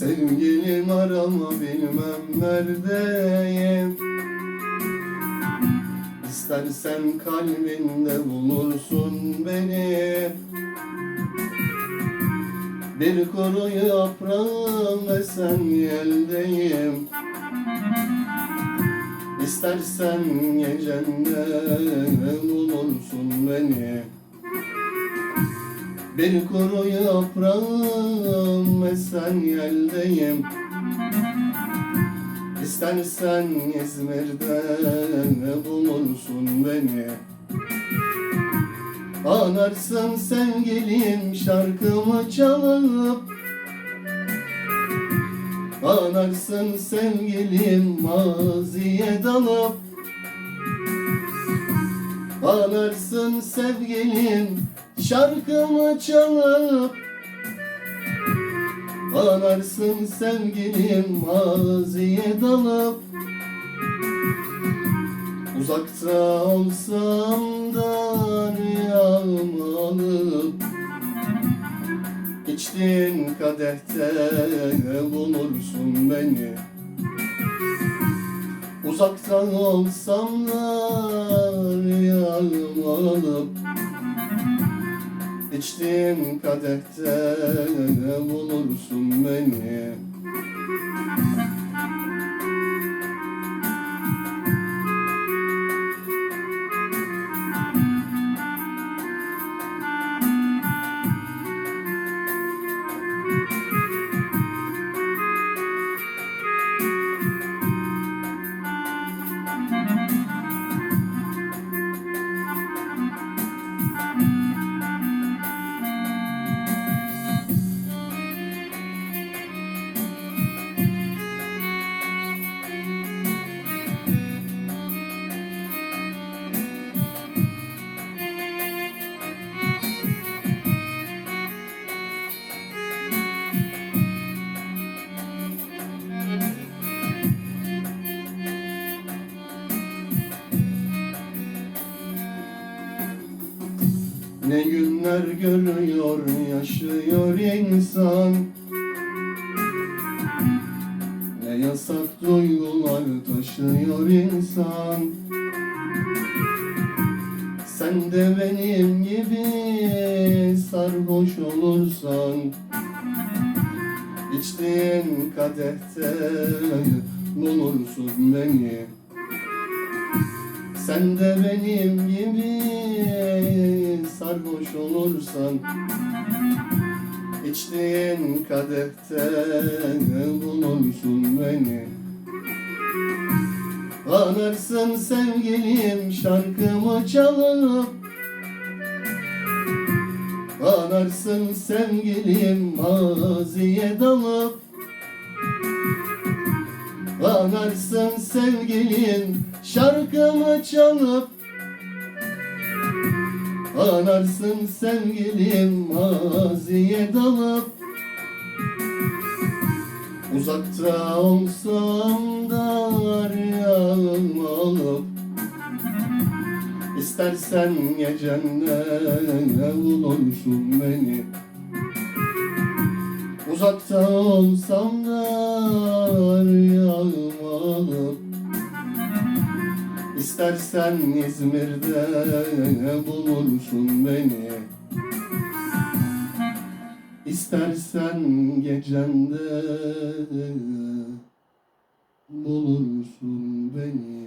Sevgilim arama bilmem neredeyim İstersen kalbinde bulursun beni. Bir kuru yaprağım ve sen yeldeyim. İstersen gecende bulursun beni Bir kuru yaprağım ve sen yeldeyim İstersen İzmir'de bulursun beni? Anarsın sevgilim şarkımı çalıp. Anarsın sevgilim maziye dalıp. Anarsın sevgilim şarkımı çalıp Anarsın sevgilim maziye dalıp. Uzakta olsam da rüyamı alıp İçtiğin kadehte bulursun beni. Uzakta olsam da rüyamı alıp İçtiğin kadehte bulursun beni Ne günler görüyor, yaşıyor insan. Ne yasak duygular taşıyor insan. Sen de benim gibi sarhoş olursan İçtiğin kadehte bulursun beni. Sen de benim gibi sarhoş olursan İçtiğin kadehte bulursun beni? Anırsın sevgilim şarkımı çalıp Anarsın sevgilim maziye dalıp Anarsın sevgilim şarkımı çalıp Anarsın sevgilim maziye dalıp. Uzakta olsam da rüyamı alıp İstersen gecende bulursun beni. Uzakta olsam da rüyamı İstersen İzmir'de bulursun beni. İstersen gecende bulursun beni